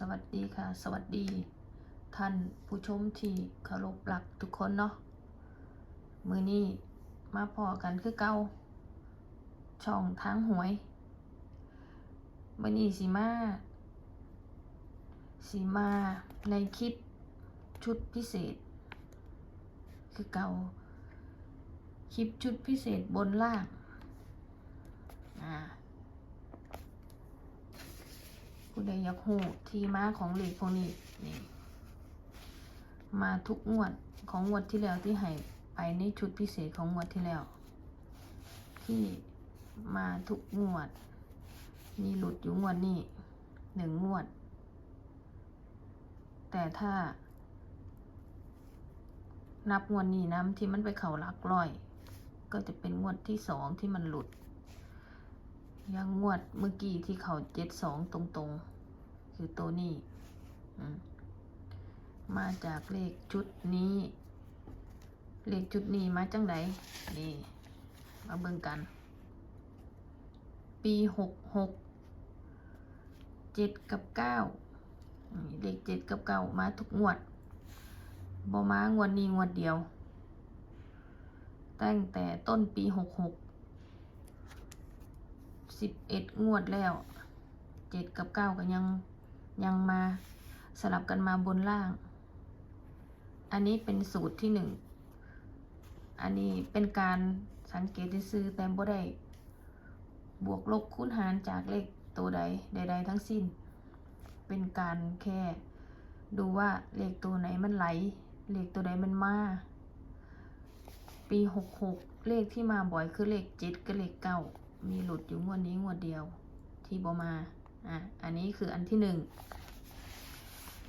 สวัสดีค่ะ สวัสดี ท่านผู้ชมที่เคารพรักทุกคนเนาะมือนี้มาพอกันคือเก้าช่องทางหวยมือนี้สีมาสีมาในคลิปชุดพิเศษ คือเก่าคลิปชุดพิเศษบนล่างอ่า ผู้ใดอยากหูที่มาของเหล็กพวกนี้นี่มาทุกงวดของงวดที่แล้วที่ให้ไปในชุดพิเศษของงวดที่แล้ว ที่มาทุกงวด มีหลุดอยู่งวดนี้หนึ่งงวด แต่ถ้า นับงวดนี้น้ำที่มันไปเข่าหลักร้อย ก็จะเป็นงวดที่สองที่มันหลุดยังงวดเมื่อกี้ที่เขาเจ็ดสองตรงๆ คือตัวนี้มาจากเลขชุดนี้ เลขชุดนี้มาจังไดนี่ มาเบิ่งกัน ปีหกหกเจ็ดกับเก้าเลขเจ็ดกับเก้ามาทุกงวดบ่มางวดนี้งวดเดียว ตั้งแต่ต้นปีหกหกสิบเอ็ดงวดแล้วเจ็ดกับเก้าก็ยัง ยังมาสลับกันมาบนล่าง อันนี้เป็นสูตรที่หนึ่ง อันนี้เป็นการสังเกตซื้อแต่บ่ได้ บวกลบคูณหารจากเลขตัวใดใด ๆ ทั้งสิ้น เป็นการแค่ดูว่าเลขตัวไหนมันไหล เลขตัวใดมันมา ปีหกหกเลขที่มาบ่อยคือเลขเจ็ดกับเลขเก้ามีหลุดอยู่งวดนี้งวดเดียวที่บอมา อะอันนี้คืออันที่หนึ่ง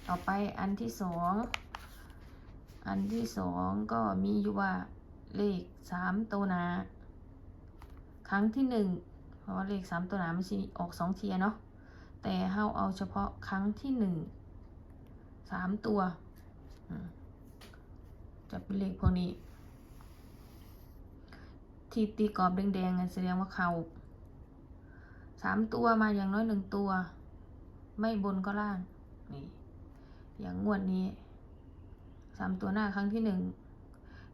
ต่อไปอันที่สองอันที่สองก็มีอยู่ว่าเลขสามตัวหนา ครั้งที่หนึ่งเพราะว่าเลขสามตัวหนามันสิออกสองเทียเนาะแต่เฮาเอาเฉพาะครั้งที่หนึ่งสามตัวจะเป็นเลขพวกนี้ ที่ตีกรอบแดงๆแสดงว่าเขา สามตัวมาอย่างน้อยหนึ่งตัว ไม่บนก็ล่างนี่อย่างงวดนี้สามตัวหน้าครั้งที่หนึ่ง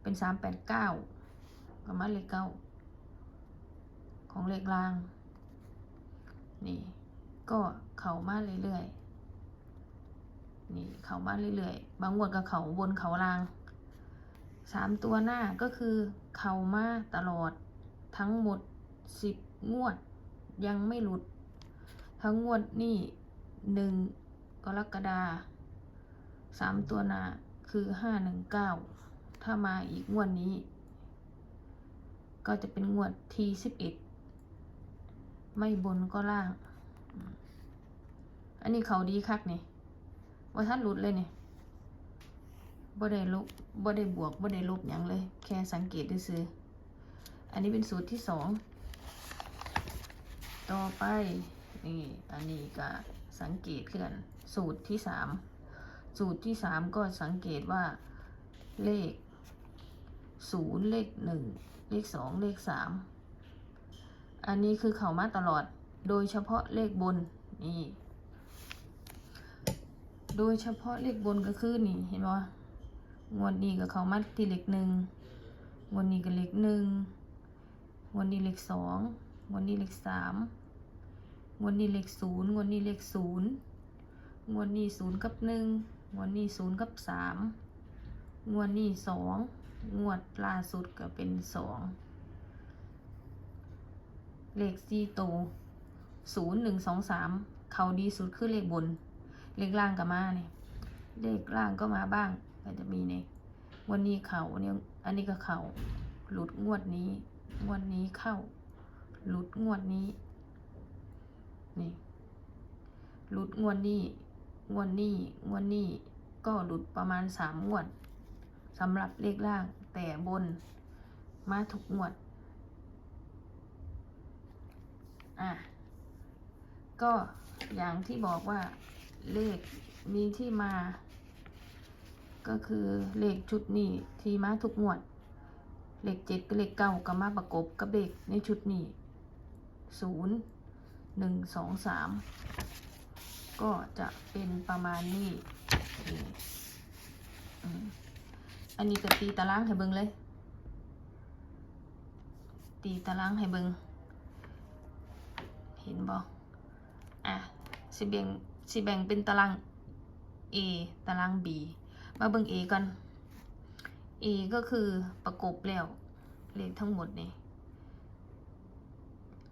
เป็นสามแปดเก้าก็มาเลขเก้าของเลขล่าง นี่ ก็เข่ามาเรื่อยๆนี่เข่ามาเรื่อยๆ บางงวดก็เข่าบนเข่าล่างสามตัวหน้าก็คือเข่ามาตลอดทั้งหมดสิบงวด ยังไม่หลุด ทั้งงวดนี่หนึ่งกรกฎาสามตัวนาคือห้าหนึ่งเก้าถ้ามาอีกงวดนี้ ก็จะเป็นงวดทีสิบเอ็ดไม่บนก็ล่าง อันนี้เขาดีคักนี่ว่าท่านหลุดเลยนี่บ่ได้ลบบ่ได้บวกบ่ได้ลบหยังเลย แค่สังเกตซื้ออันนี้เป็นสูตรที่สอง ต่อไปนี่อันนี้ก็สังเกตคือนสูตรที่สามสูตรที่สามก็สังเกตว่าเลขศูนย์เลขหนึ่งเลขสองเลขสามอันนี้คือเข่ามาตลอดโดยเฉพาะเลขบนนี่โดยเฉพาะเลขบนก็คือนี่เห็นไหมงวดนี้ก็เขามาที่เลขหนึ่งงวดนี้ก็เลขหนึ่งงวดนี้เลขสอง งวดนี้เลขสามงวดนี้เลขศูนย์งวดนี้เลขศูนย์งวดนี้ศูนย์กับหนึ่งงวดนี้ศูนย์กับสามงวดนี้สองงวดล่าสุดก็เป็นสองเลขสี่โตวศูนย์หนึ่งสองสามเขาดีสุดคือเลขบน เลขล่างก็มาเนี่ยเลขล่างก็มาบ้างก็จะมีในวันนี้เขาเนี่ยอันนี้ก็เขาหลุดงวดนี้ งวดนี้เข้า หลุดงวดนี้ นี่ หลุดงวดนี้ งวดนี้ งวดนี้ ก็หลุดประมาณสามงวดสำหรับเลขล่าง แต่บน มาทุกงวด อะ ก็อย่างที่บอกว่าเลขมีที่มา ก็คือเลขชุดนี้ที่มาทุกงวด เลขเจ็ดกับเลขเก้าก็มาประกบกับเลขในชุดนี้ ศูนย์หนึ่งสองสามก็จะเป็นประมาณนี้อันนี้ก็ตีตารางให้เบิงเลย ตีตารางให้เบิงเห็นบ่อะสิแบ่งสิแบ่งเป็นตาราง A ตาราง B มาเบิง A ก่อน A ก็คือประกบแล้วเลขทั้งหมดนี่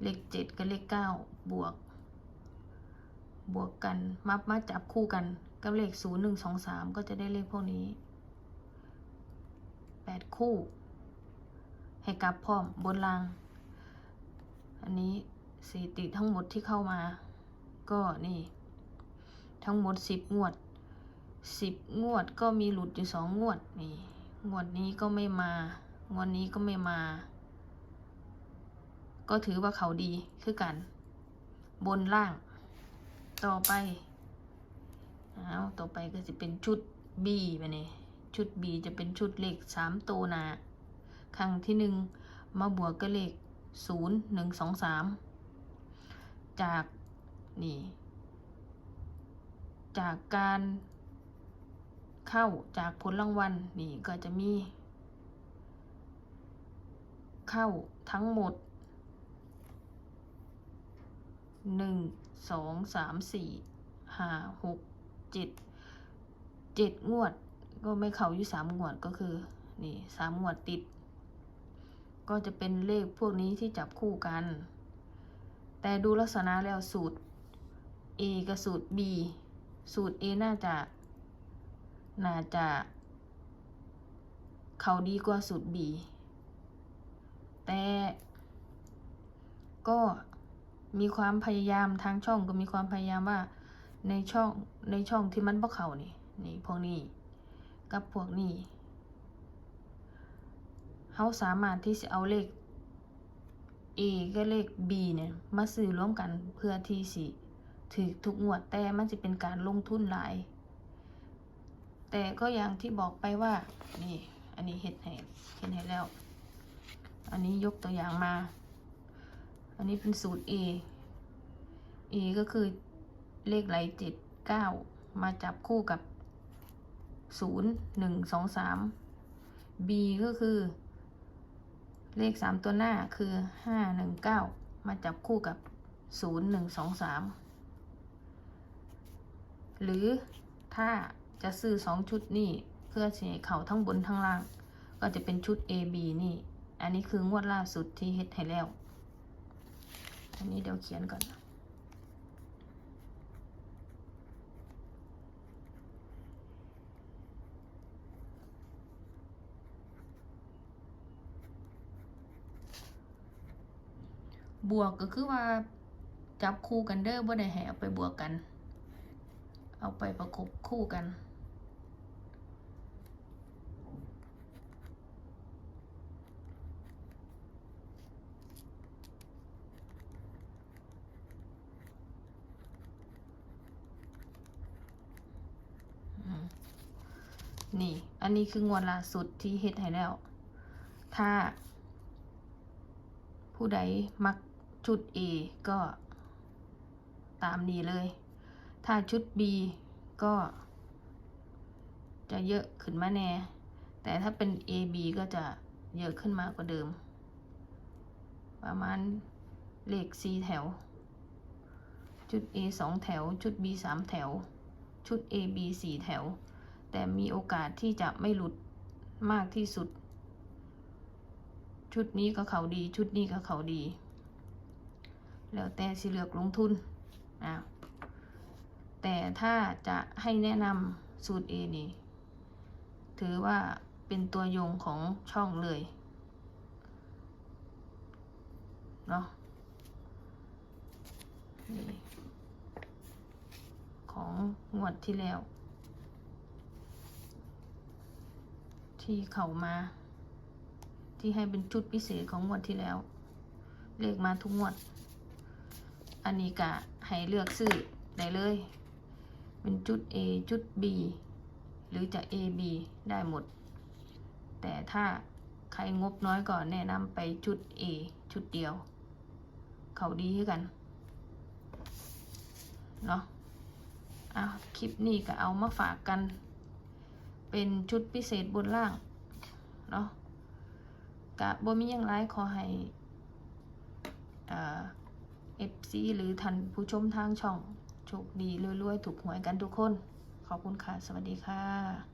เลขเจ็ดกับเลขเก้าบวก บวกกันมามาจับคู่กันกับเลขศูนย์หนึ่งสองสามก็จะได้เลขพวกนี้แปดคู่ ให้กลับพร้อมบนราง อันนี้สถิติทั้งหมดที่เข้ามา ก็นี่ ทั้งหมดสิบงวดสิบงวดก็มีหลุดอยู่สองงวดนี่งวดนี้ก็ไม่มางวดนี้ก็ไม่มา ก็ถือว่าเขาดีคือกัน บนล่าง ต่อไปเอาต่อไปก็จะเป็นชุด B ไปนี่ชุด B จะเป็นชุดเลขสามตัวหนาครั้งที่หนึ่งมาบวกกับเลขศูนย์หนึ่งสองสามจากนี่ จากการเข้าจากผลรางวัลนี่ก็จะมี เข้าทั้งหมด หนึ่งสองสามสี่ห้าหกเจ็ดเจ็ดงวด ก็ไม่เข้าอยู่สามงวดก็คือนี่สามงวดติด ก็จะเป็นเลขพวกนี้ที่จับคู่กัน แต่ดูลักษณะแล้วสูตร A กับสูตร B สูตร A น่าจะ น่าจะเขาดีกว่าสูตร B แต่ก็ มีความพยายามทางช่องก็มีความพยายามว่าในช่องในช่องที่มันบ่เขานี่นี่พวกนี้ กับพวกนี้เขาสามารถที่จะเอาเลข A กับเลข B เนี่ย มาซื้อร่วมกันเพื่อที่สิถือทุกงวดแต่มันจะเป็นการลงทุนหลาย แต่ก็อย่างที่บอกไปว่า นี่ อันนี้เห็ดให้เห็ดให้แล้ว อันนี้ยกตัวอย่างมา อันนี้เป็นสูตร A A ก็คือเลขไหลเจ็ดเก้ามาจับคู่กับศูนย์หนึ่งสองสาม B ก็คือ เลขสามตัวหน้าคือห้าหนึ่งเก้ามาจับคู่กับศูนย์หนึ่งสองสามหรือถ้าจะซื้อสองชุดนี่เพื่อเสียเข่าทั้งบนทั้งล่าง ก็จะเป็นชุด A B นี่ อันนี้คืองวดล่าสุดที่เฮ็ดให้แล้ว อันนี้เดี๋ยวเขียนก่อน บวกก็คือว่าจับคู่กันเด้อบ่ได้ให้เอาไปบวกกัน เอาไปประกบคู่กัน นี่ อันนี้คืองวดล่าสุดที่เฮ็ดให้แล้ว ถ้า ผู้ใดมักชุด A ก็ตามนี้เลย ถ้าชุด B ก็ จะเยอะขึ้นมาแน่ แต่ถ้าเป็น A B ก็จะเยอะขึ้นมากกว่าเดิม ประมาณเลข4แถว ชุด A 2 แถว ชุด B 3 แถว ชุด A B 4 แถว แต่มีโอกาสที่จะไม่หลุดมากที่สุด ชุดนี้ก็เขาดี ชุดนี้ก็เขาดี แล้วแต่สิเลือกลงทุนอะแต่ถ้าจะให้แนะนำสูตร A นี่ ถือว่าเป็นตัวยงของช่องเลยเนาะนี่ของงวดที่แล้ว ที่เขามา ที่ให้เป็นชุดพิเศษของงวดที่แล้ว เลขมาทุกงวด อันนี้กะให้เลือกซื้อได้เลย เป็นจุด A จุด B หรือจะ A B ได้หมด แต่ถ้าใครงบน้อยก่อนแนะนำไปชุด A ชุดเดียว เขาดีให้กัน เนาะอะคลิปนี้ก็เอามาฝากกัน เป็นชุดพิเศษบนล่างเนาะกะบ่มียังไรขอให้เอ่า FC หรือท่านผู้ชมทางช่องโชคดีรวยๆถูกหวยกันทุกคน ขอบคุณค่ะ สวัสดีค่ะ